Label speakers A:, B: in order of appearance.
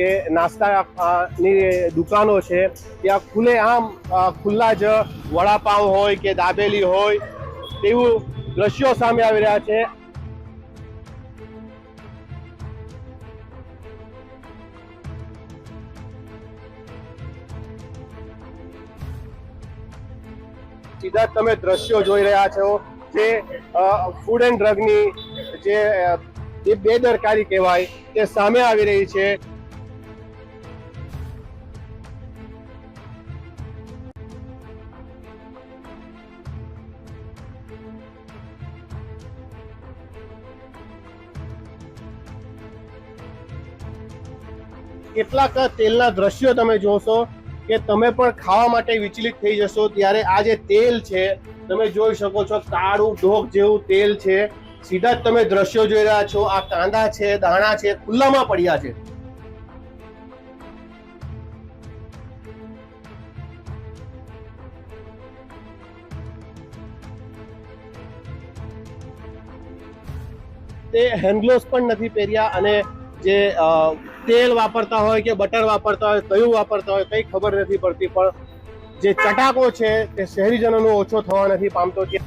A: કે નાસ્તાની દુકાનો છે, ત્યાં ખુલ્લે આમ ખુલ્લા જ વડાપાઉં હોય કે દાબેલી હોય, તેવું દ્રશ્યો સામે આવી રહ્યા છે. સીધા તમે દ્રશ્યો જોઈ રહ્યા છો જે ફૂડ એન્ડ ડ્રગની જે બેદરકારી કહેવાય તે સામે આવી રહી છે. કેટલાક તેલના દ્રશ્યો તમે જોશો કે તમે પણ ખાવા માટે વિચલિત થઈ જશો ત્યારે આ જે તેલ છે, તમે જોઈ શકો છો કાળું ઢોક જેવું તેલ છે. સીધા જ તમે દ્રશ્યો જોઈ રહ્યા છો. આ કાંદા છે, દાણા છે, ખુલ્લામાં પડ્યા છે. તે હેન્ડગ્લોવ્સ પણ નથી પહેર્યા અને જે તેલ વાપરતા હોય કે બટર વાપરતા હોય કયું વાપરતા હોય, કંઈ ખબર નથી પડતી. પણ જે ચટાકો છે, તે શહેરીજનોનો ઓછો થવા નથી પામતો. કે